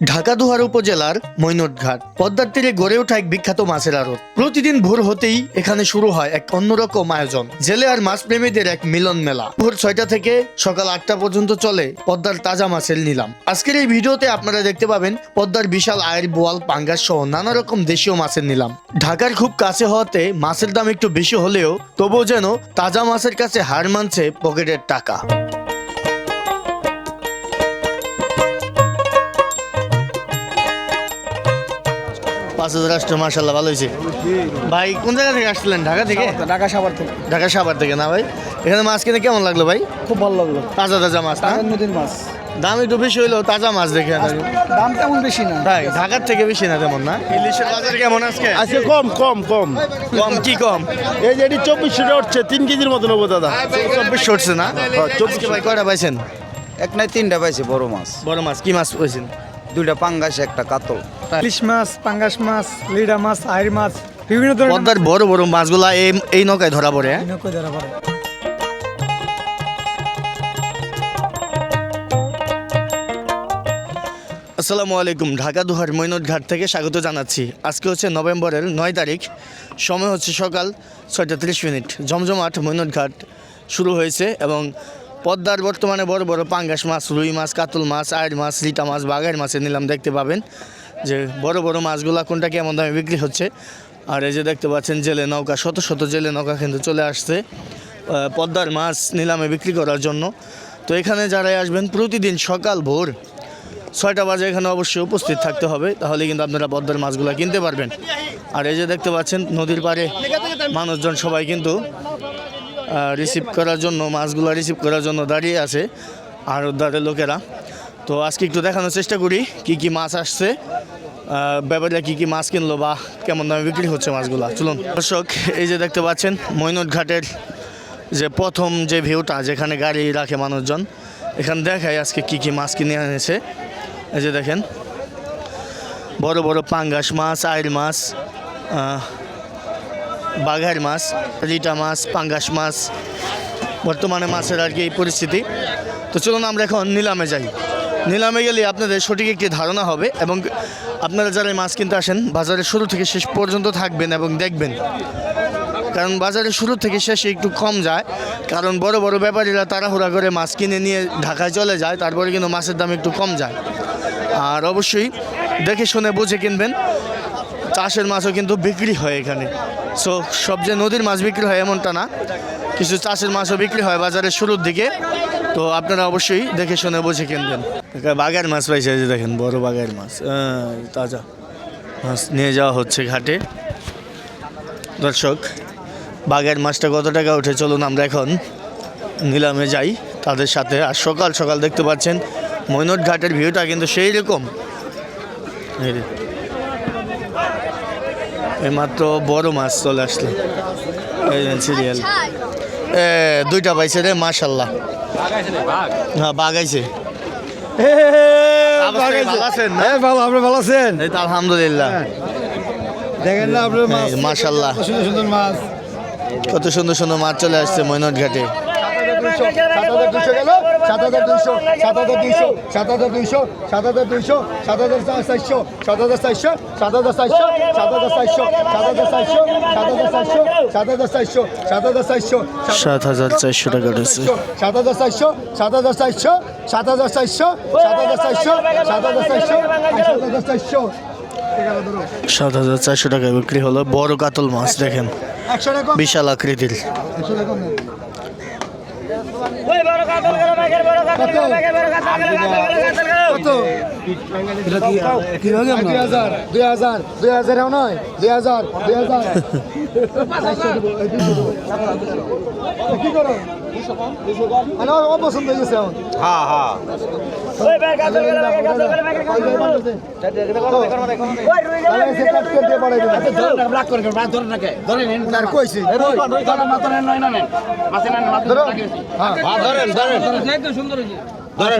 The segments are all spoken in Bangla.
ঢাকা দুহার উপজেলার মৈনটঘাট পদ্মার তীরে গড়ে ওঠা এক বিখ্যাত মাছের আড়ত। প্রতিদিন ভোর হতেই এখানে শুরু হয় এক অন্যরকম আয়োজন। জেলে আর মাছ প্রেমীদের এক মিলন মেলা। ভোর ছয়টা থেকে সকাল আটটা পর্যন্ত চলে পদ্মার তাজা মাছের নিলাম। আজকের এই ভিডিওতে আপনারা দেখতে পাবেন পদ্মার বিশাল আয়ের বোয়াল, পাঙ্গাস সহ নানা রকম দেশীয় মাছের নিলাম। ঢাকার খুব কাছে হওয়াতে মাছের দাম একটু বেশি হলেও তবুও যেন তাজা মাছের কাছে হার মানছে পকেটের টাকা। পাঁচ হাজার মার্শাল্লাহ ভালো হয়েছে। ভাই কোন জায়গা থেকে আসছিলেন? ঢাকা থেকে? ঢাকা সাভার থেকে। ঢাকা সাভার থেকে না ভাই? এখানে মাছ কিনে কেমন লাগল ভাই? খুব ভালো লাগল। তাজা তাজা মাছ নদীর মাছ। দাম একটু বেশি হইলেও তাজা মাছ দেখে। দাম তেমন বেশি না। তাই ঢাকার থেকে বেশি না তেমন না? ইলিশের বাজার কেমন আজকে? আজকে কম কম কম। কম কি কম? এই যে এটি চব্বিশশো উঠছে তিন কেজির মতো নেব দাদা। চব্বিশ উঠছে না? চব্বিশ ভাই কয়টা পাইছেন? এক নাই তিনটা পাইছে বড় মাছ। বড় মাছ কি মাছ পাইছেন? দুইটা পাঙ্গাস একটা কাতল। ইলিশ মাছ পাঙ্গাস মাছ লিডা মাছ আইর মাছ বিভিন্ন ধরনের বড় বড় মাছগুলা এই এই নৌকায় ধরা পড়ে হ্যাঁ? নৌকো ধরা পড়ে। আসসালামু আলাইকুম ঢাকা দুহার মৈনট ঘাট থেকে স্বাগত জানাচ্ছি। আজকে হচ্ছে নভেম্বরের নয় তারিখ সময় হচ্ছে সকাল ছয়টা তিরিশ মিনিট। জমজমাট মৈনট ঘাট শুরু হয়েছে এবং পদ্মার বর্তমানে বড় বড় পাঙ্গাস মাছ রুই মাছ কাতল মাছ আয়ের মাছ লিটা মাছ বাঘের মাছের নিলাম দেখতে পাবেন। যে বড় বড় মাছগুলা কোনটা কেমন দামে বিক্রি হচ্ছে। আর এই যে দেখতে পাচ্ছেন জেলে নৌকা, শত শত জেলে নৌকা কিন্তু চলে আসছে পদ্মার মাছ নিলামে বিক্রি করার জন্য। তো এখানে যারাই আসবেন, প্রতিদিন সকাল ভোর ছয়টা বাজে এখানে অবশ্যই উপস্থিত থাকতে হবে, তাহলে কিন্তু আপনারা পদ্মার মাছগুলো কিনতে পারবেন। আর এই যে দেখতে পাচ্ছেন নদীর পাড়ে মানুষজন সবাই কিন্তু রিসিভ করার জন্য, মাছগুলো রিসিভ করার জন্য দাঁড়িয়ে আছে আর উদ্ধারের লোকেরা। তো আজকে একটু দেখানোর চেষ্টা করি কি কি মাছ আসছে আহ, ব্যাপারীরা কি কি মাছ কিনলো বা কেমন দামে বিক্রি হচ্ছে মাছগুলা। চলুন। দর্শক এই যে দেখতে পাচ্ছেন মৈনট ঘাটের যে প্রথম যে ভিউটা যেখানে গাড়ি রাখে মানুষজন এখানে দেখায় আজকে কি কি মাছ কিনে এনেছে। এই যে দেখেন বড় বড় পাঙ্গাস মাছ আইল মাছ বাঘার মাছ লিটা মাছ পাঙ্গাস মাছ বর্তমানে মাছের আর কি এই পরিস্থিতি। তো চলুন আমরা এখন নিলামে যাই। নিলামে গেলে আপনাদের সঠিক একটি ধারণা হবে এবং আপনারা যারা এই মাছ কিনতে আসেন, বাজারের শুরু থেকে শেষ পর্যন্ত থাকবেন এবং দেখবেন। কারণ বাজারে শুরু থেকে শেষে একটু কম যায়, কারণ বড় বড় ব্যাপারীরা তাড়াহুড়া করে মাছ কিনে নিয়ে ঢাকায় চলে যায়, তারপরে কিন্তু মাছের দাম একটু কম যায়। আর অবশ্যই দেখে শুনে বুঝে কিনবেন, চাষের মাছও কিন্তু বিক্রি হয় এখানে। সো সব যে নদীর মাছ বিক্রি হয় এমনটা না। কিছু চাষের মাছও বিক্রি হয় বাজারের শুরুর দিকে। তো আপনারা অবশ্যই দেখে শুনে বুঝে কিনবেন। বাগের মাছ পাইছে যে দেখেন, বড় বাগের মাছ। তাজা মাছ নিয়ে যাওয়া হচ্ছে ঘাটে। দর্শক বাগের মাছটা কত টাকা উঠে? চলুন আমরা এখন নিলামে যাই। তাদের সাথে আর সকাল সকাল দেখতে পাচ্ছেন, মৈনট ঘাটের ভিউটা কিন্তু সেই রকম। এইমাত্র বড় মাছ চলে আসলো। এই সিরিয়াল। এ দুইটা পাইছে রে মাশাল্লাহ হ্যাঁ বাগাইছে? হ্যাঁ ভালো আপনি ভালো আছেন? এই তো আলহামদুলিল্লাহ। দেখেন না আপনার কত সুন্দর সুন্দর মাছ। কত সুন্দর সুন্দর মাছ চলে আসছে মৈনট ঘাটে সাত হাজার দুইশো সাত হাজার দুইশো সাত হাজার দুইশো সাত হাজার দুইশো সাত হাজার চারশো সাত হাজার চারশো সাত হাজার চারশো সাত হাজার চারশো সাত হাজার চারশো সাত হাজার চারশো সাত হাজার চারশো সাত হাজার চারশো সাত হাজার চারশো টাকা উঠেছে সাত হাজার চারশো সাত হাজার চারশো সাত হাজার চারশো সাত হাজার চারশো সাত হাজার চারশো সাত হাজার চারশো সাত হাজার চারশো টাকায় বিক্রি হলো বড় কাতল মাছ দেখেন বিশাল আকৃতির কি করো? মানে আমার অপছন্দ হয়ে গেছে এখন। হ্যাঁ হ্যাঁ। আর ধরেন ধরেন। সুন্দর হয়েছে। হাজার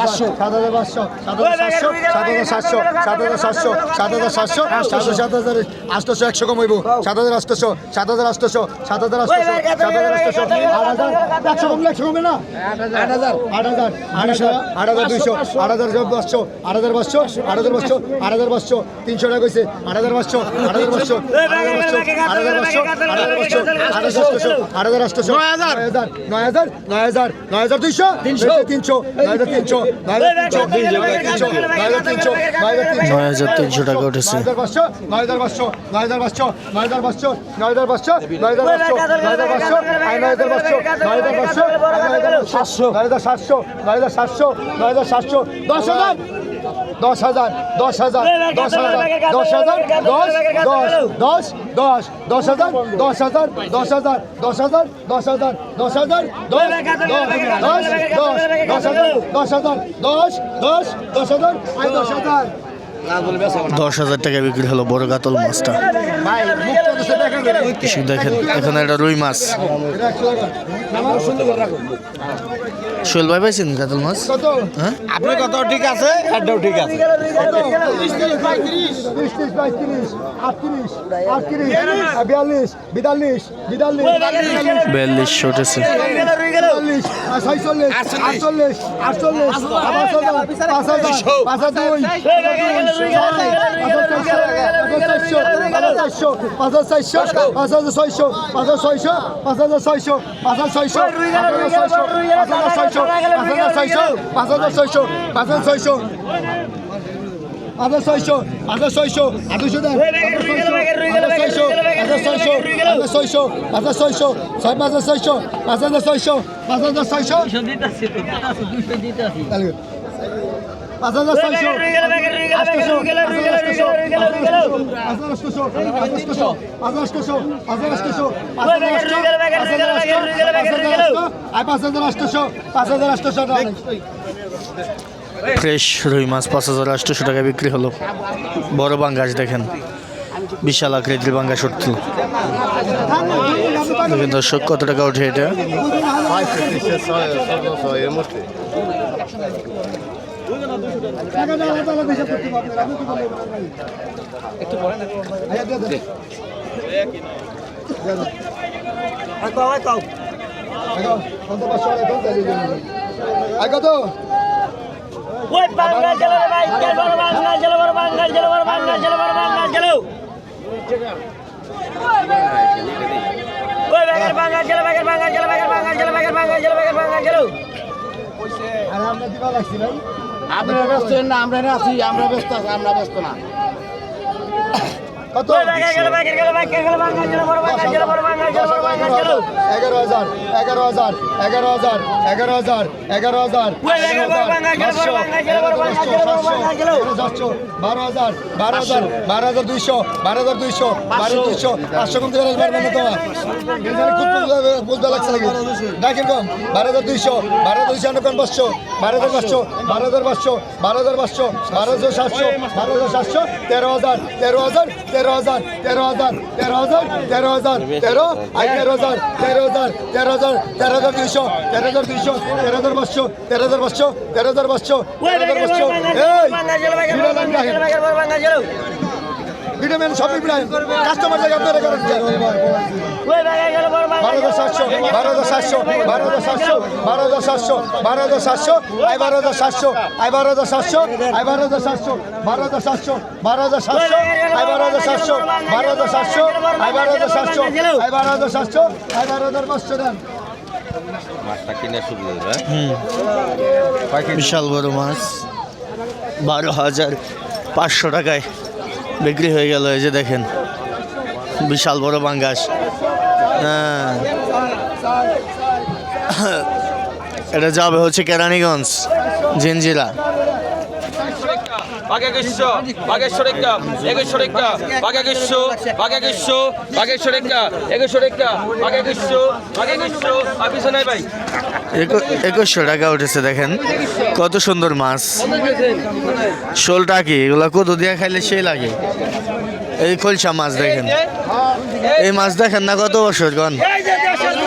পাঁচশো সাত হাজার পাঁচশো সাত হাজার সাতশো সাত হাজার সাতশো সাত হাজার সাতশো সাত হাজার সাতশো সাত হাজার আটশোশো একশো কমাইব সাত হাজার আটশোশো সাত হাজার আটশোশো সাত হাজার আটশোশো সাত হাজার আটশোশো আট হাজার একশো কমলে একশো কমবে না আট হাজার আট হাজার আট হাজার আট হাজার দুইশো আট হাজার পাঁচশো আট হাজার পাঁচশো আট হাজার পাঁচশো আট হাজার পাঁচশো তিনশো টাকা কইছে আট হাজার পাঁচশো আট হাজার পাঁচশো আট হাজার পাঁচশো আট হাজার পাঁচশো আট হাজার পাঁচশো আট হাজার আটশোশো আট হাজার আটশোশো নয় হাজার নয় হাজার নয় হাজার দুইশো তিনশো তিনশো নয় হাজার তিনশো নয় হাজার তিনশো নয় হাজার তিনশো নয় হাজার তিনশো নয় হাজার তিনশো নয় হাজার টাকা উঠেছে নয় হাজার পাঁচশো নয় হাজার পাঁচশো নয় হাজার পাঁচশো নয় হাজার পাঁচশো নয় হাজার পাঁচশো নয় হাজার পাঁচশো নয় হাজার পাঁচশো নয় হাজার পাঁচশো নয় হাজার পাঁচশো সাতশো নয় হাজার সাতশো নয় হাজার সাতশো নয় হাজার সাতশো দশ হাজার দশ হাজার দশ হাজার দশ হাজার দশ হাজার দশ দশ দশ দশ দশ হাজার দশ হাজার দশ হাজার দশ হাজার দশ হাজার দশ হাজার দশ দশ দশ দশ হাজার দশ হাজার দশ দশ দশ হাজার দশ হাজার দশ হাজার টাকা বিক্রি হলো বড় গাতল মাছটা। দেখেন এখানে একটা রুই মাছ। শৈল ভাই পাইছেন গাতল মাছ? হ্যাঁ? আপনার কথা ঠিক আছে? একটাও ঠিক আছে। বিয়াল্লিশ উঠেছে। আটচল্লিশ আটচল্লিশ আটচল্লিশ পাঁচ হাজার দুই চারশো পাঁচ হাজার চারশো পাঁচ হাজার ছয়শো পাঁচ হাজার ছয়শো পাঁচ হাজার ছয়শো পাঁচ হাজার ছয়শো পাঁচ হাজার ছয়শো পাঁচ হাজার ছয়শো পাঁচ হাজার ছয়শো পাঁচ হাজার ছয়শো আধার ছয়শো আধার ছয়শো আঠাশশো দেন আধার ছয়শো আধার ছয়শো আধার ছয়শো ছয় পাঁচ হাজার ছয়শো পাঁচ হাজার ছয়শো পাঁচ হাজার ছয়শো তাহলে পাঁচ হাজার ছয়শো আটশোশো আটশোশো আটশোশো আটশোশো আটশোশো পাঁচ হাজার আটশো পাঁচ হাজার আটশো পাঁচ হাজার আটশো পাঁচ হাজার আটশো ফ্রেশ রুই মাছ পাঁচ হাজার আটশোশো টাকায় বিক্রি হলো বড় বাঙ্গাস দেখেন বিশাল আকৃতির ভাঙ্গা শত্রু দেখেন দর্শক, কত টাকা ওঠে এটা? ওই বাংলা জেলার জেলার বাংলা জেলার বাংলা জেলার বাংলা জেলার বাংলা জেলার আপনারা ব্যস্ত না আমরা আছি আমরা ব্যস্ত আছি আমরা ব্যস্ত না কত? এগারো হাজার এগারো হাজার এগারো হাজার এগারো হাজার এগারো হাজার সাতশো বারো হাজার বারো হাজার বারো হাজার দুইশো বারো হাজার দুইশো বারো দুইশো পাঁচশো কম থেকে পারবেন না তোমার বুঝতে লাগছে নাকি? ডাকেন কম? বারো হাজার দুইশো বারো হাজার দুইশো কম পাঁচশো বারো হাজার পাঁচশো বারো হাজার পাঁচশো বারো হাজার পাঁচশো বারো হাজার সাতশো বারো হাজার সাতশো তেরো হাজার তেরো হাজার তেরো হাজার তেরো হাজার তেরো হাজার তেরো হাজার তেরো আই তেরো হাজার তেরো হাজার তেরো হাজার তেরো হাজার দুইশো তেরো হাজার দুইশো তেরো হাজার পাঁচশো তেরো হাজার পাঁচশো তেরো হাজার পাঁচশো তেরো হাজার পাঁচশো। ভিটামিন সব ইব্রাহিম কাস্টমার আপনারা করেন। সাতশো সাতশো সাতশো সাতশো সাতশো সাতশো সাতশো সাতশো সাতশো সাতশো সাতশো সাতশো সাতশো সাতশো পাঁচশো বিশাল বড় মাছ বারো হাজার পাঁচশো টাকায় বিক্রি হয়ে গেল এই যে দেখেন বিশাল বড় বাঙ্গাস হ্যাঁ। এটা যাবে হচ্ছে কেরানীগঞ্জ জিনজিরা বাঘেশ্বর বাঘেশ্বর একটা এগেশ্বর একটা বাঘেশ্বর বাঘেশ্বর বাঘেশ্বর একটা এগেশ্বর একটা বাঘেশ্বর বাঘেশ্বর অফিসে নাই ভাই। একুশশো টাকা উঠেছে দেখেন কত সুন্দর মাছ। শোলটা কি? এগুলো কত দিয়ে খাইলে সেই লাগে। এই খলসা মাছ দেখেন। এই মাছ দেখেন না কত বছর গন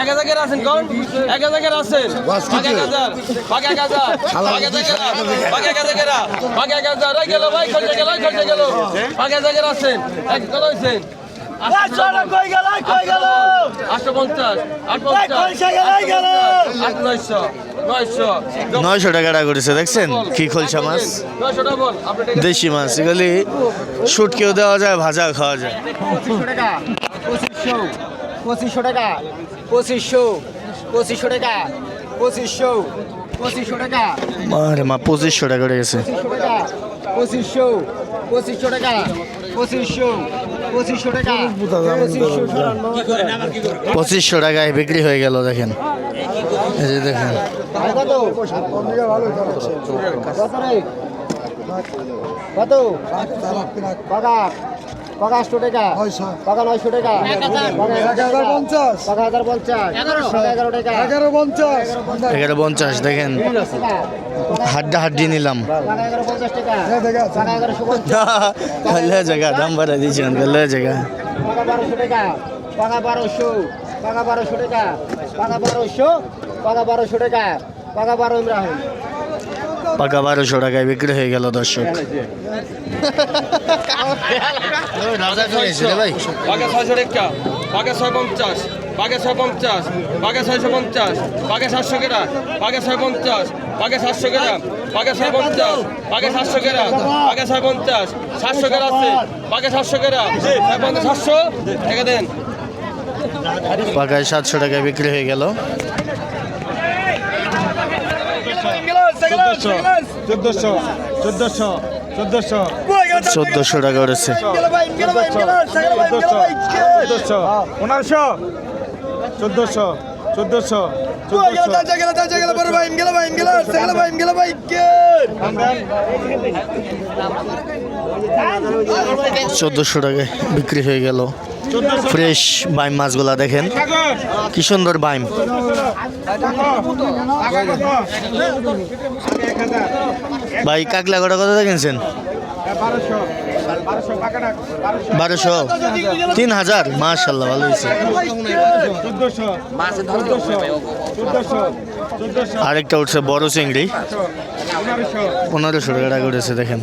এক হাজার আছেন কোন এক হাজার আছেন? আগে এক হাজার আগে এক হাজার আগে এক হাজার আগে এক হাজার কেরা এক হাজার। রাই গেল ভাই খরচে গেল খরচে গেল। আগে এক হাজার আছেন। এক কত হয়েছেন কই গেল কই গেল? আটশো পঞ্চাশ। আট নয়শো। নয়শো। নয়শো টাকাটা করেছে দেখছেন? কি খোলসা মাছ? দেশি মাছ এগুলি শুটকেও দেওয়া যায় ভাজা খাওয়া যায়। টাকা পঁচিশশো টাকা। পঁচিশশো পঁচিশশো টাকা পঁচিশশো পঁচিশশো টাকা। আরে মা পঁচিশশো টাকা গেছে। পঁচিশশো টাকা পঁচিশশো পঁচিশশো টাকা পঁচিশশো পঁচিশশো টাকা পঁচিশশো টাকায় বিক্রি হয়ে গেল দেখেন। এই যে দেখেন। কত? পাকা আটশো টাকা। পাকা নয়শো টাকা। হাজার পঞ্চাশ। পাকা হাজার পঞ্চাশ। এগারো টাকা। এগারো পঞ্চাশ। এগারো পঞ্চাশ। দেখেন। হাড্ডা হাড্ডি নিলাম। পাকা টাকা। এগারোশো পঞ্চাশ লে জায়গা দাম বাড়াই দিয়েছেন লে জায়গা। পাকা বারোশো টাকা। পাকা বারোশো। পাকা বারোশো টাকা। পাকা বারোশো। টাকা। পাকা বারো ইমরাহিম পাকা বারোশো টাকায় বিক্রি হয়ে গেল দর্শক। ভাই। বাঘে ছয়শো টাকা বাঘে ছয় পঞ্চাশ বাঘে ছয় পঞ্চাশ বাঘে ছয়শো পঞ্চাশ বাঘে সাতশো কেরা বাঘে ছয় পঞ্চাশ বাঘে সাতশো কেরা বাঘে ছয় পঞ্চাশ বাঘে সাতশো কেরা বাঘে ছয় পঞ্চাশ সাতশো আছে বাঘে সাতশো কেরা ছয় পঞ্চাশ সাতশো টাকা দেন। পাকায় সাতশো টাকায় বিক্রি হয়ে গেল। চোদ্দশো। চোদ্দশো। চোদ্দশো। চোদ্দশো। টাকা উঠেছে চোদ্দশো। পনেরোশো। চোদ্দশো। চোদ্দশো। চোদ্দশো টাকায় বিক্রি হয়ে গেল। ফ্রেশ বাইম মাছগুলা দেখেন। কি সুন্দর বাইম। ভাই কাকলা কটা কত কিনছেন? বারোশো। তিন হাজার? মার্শাল্লাহ ভালো হয়েছে। আরেকটা উঠছে বড় চিংড়ি। পনেরোশো টাকা উঠেছে, দেখেন।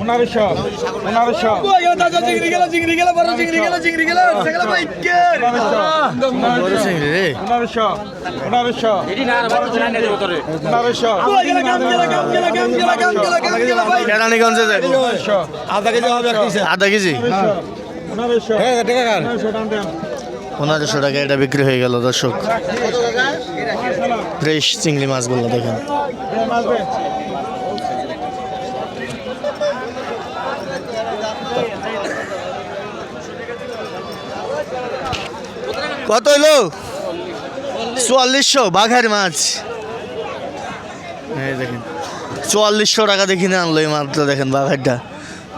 আধা কেজি হবে আধা কেজি পনেরোশো টাকা এটা বিক্রি হয়ে গেল দর্শক ফ্রেশ চিংড়ি মাছগুলো দেখেন কত হইল? চুয়াল্লিশশো বাঘের মাছ। এই দেখেন চুয়াল্লিশশো টাকা দেখি না আনলো এই মাছটা দেখেন বাঘেরটা।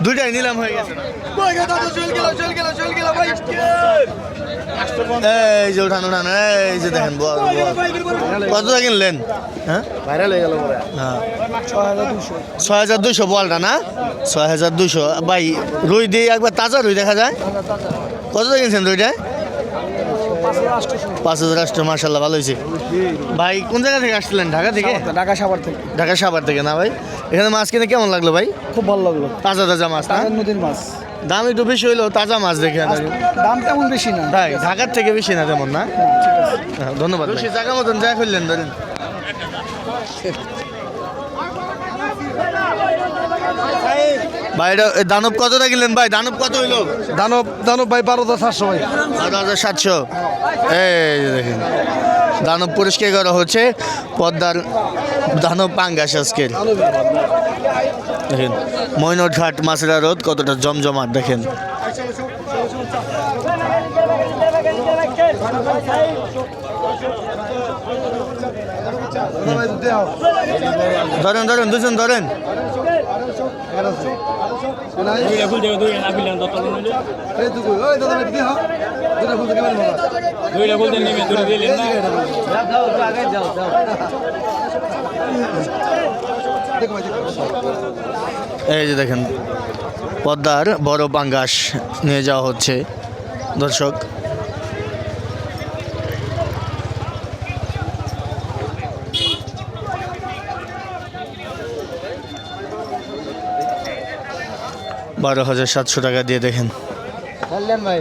দুইটাই নিলাম হয়ে গেছে। এই যে উঠান উঠান এই যে দেখেন বল। কতটা কিনলেন? হ্যাঁ? হয়ে হ্যাঁ। ছয় হাজার দুইশো। বলটা না? ছয় হাজার দুইশো। ভাই রুই দিয়ে একবার তাজা রুই দেখা যায়? কত কিনছেন রুইটায়? পাঁচ হাজার আষ্ট মার্শাল্লাহ ভালো হয়েছে। ভাই কোন জায়গা থেকে আসছিলেন? ঢাকা থেকে? ঢাকা সাভার থেকে। ঢাকা সাভার থেকে না ভাই? এখানে মাছ কিনে কেমন লাগল ভাই? খুব ভালো লাগল। তাজা তাজা মাছ না? নদীর মাছ। দাম একটু বেশি হইল তাজা মাছ দেখে দাম তেমন বেশি না। তাই ঢাকার থেকে বেশি না তেমন না? হ্যাঁ, ধন্যবাদ জায়গা মতন যা খুললেন ধরেন। ভাই এটা দানব কতটা কিনলেন? ভাই দানব কত হইল? দানব দানব ভাই বারো দশ সাতশো ভাই। বারো হাজার সাতশো। এই দেখেন দানব পরিষ্কার করা হচ্ছে পদ্মার দানব পাঙ্গাস আজকের। দেখেন মৈনট ঘাট মাছেরা রোদ কতটা জমজমাট দেখেন। ধরেন ধরেন দুজন ধরেন। এই যে দেখেন পদ্মার বড় পাঙ্গাস নিয়ে যাওয়া হচ্ছে। দর্শক বারো হাজার সাতশো টাকা দিয়ে দেখেন। ভাই।